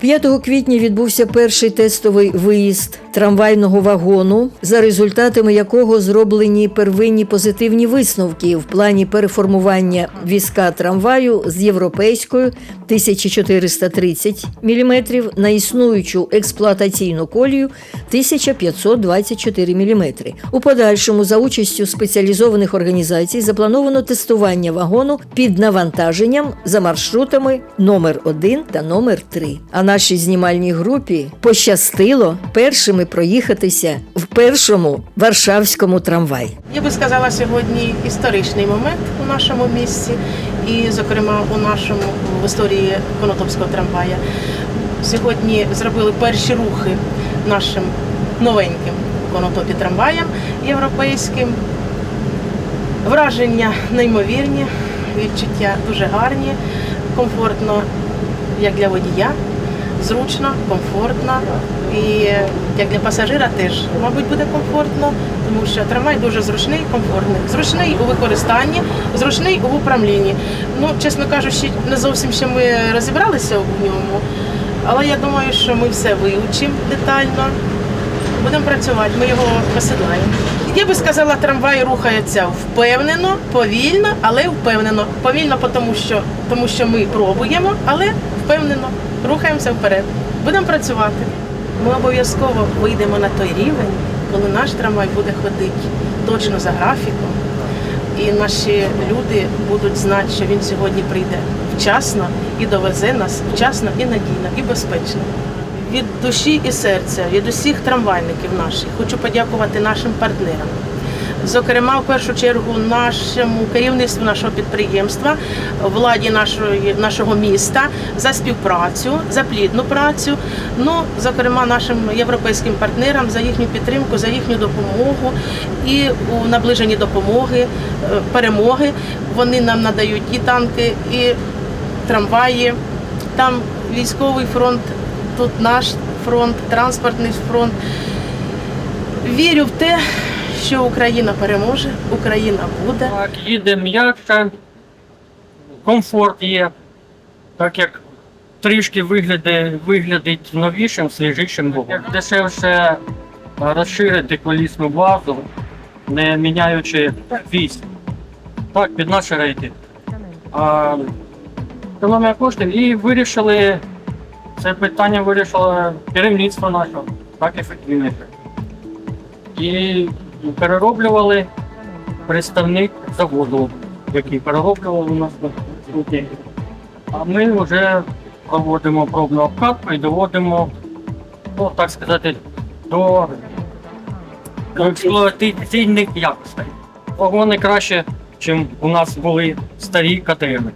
5 квітня відбувся перший тестовий виїзд трамвайного вагону, за результатами якого зроблені первинні позитивні висновки в плані переформування візка трамваю з європейською 1430 мм на існуючу експлуатаційну колію 1524 мм. У подальшому за участю спеціалізованих організацій заплановано тестування вагону під навантаженням за маршрутами номер 1 та номер 3. А нашій знімальній групі пощастило першими проїхатися в першому варшавському трамваї. Я би сказала сьогодні історичний момент у нашому місті, і, зокрема, у нашому в історії Конотопського трамвая. Сьогодні зробили перші рухи нашим новеньким Конотопі трамваям європейським. Враження неймовірні, відчуття дуже гарні, комфортно як для водія, зручно, комфортна. І як для пасажира теж, мабуть, буде комфортно, тому що трамвай дуже зручний, комфортний. Зручний у використанні, зручний у управлінні. Ну, чесно кажучи, не зовсім ще ми розібралися в ньому, але я думаю, що ми все вивчимо детально. Будемо працювати, ми його посідлаємо. Я би сказала, трамвай рухається впевнено, повільно, але впевнено. Повільно, тому що, тому що ми пробуємо, але впевнено рухаємося вперед. Будемо працювати. Ми обов'язково вийдемо на той рівень, коли наш трамвай буде ходити точно за графіком, і наші люди будуть знати, що він сьогодні прийде вчасно і довезе нас вчасно і надійно, і безпечно. Від душі і серця, від усіх трамвайників наших хочу подякувати нашим партнерам. Зокрема, в першу чергу, нашому керівництву нашого підприємства, владі нашої, нашого міста за співпрацю, за плідну працю. Ну, зокрема, нашим європейським партнерам за їхню підтримку, за їхню допомогу і у наближенні допомоги, е, перемоги. Вони нам надають і танки, і трамваї. Там військовий фронт, тут наш фронт, транспортний фронт. Вірю в те, що Україна переможе, Україна буде. Так, їде м'яко, комфорт є, так як трішки виглядає, виглядить новішим, свіжішим. Як дешевше розширити колісну базу, не міняючи вісь. Так, під наші рейки. А, економія коштів і вирішили, це питання вирішило керівництво нашого, так ефективніше. І перероблювали представник заводу, який перероблював у нас на. А ми вже проводимо пробну обкатку і доводимо, ну так сказати, до, експлуатаційних якостей. Вагони краще, ніж у нас були старі КТМ.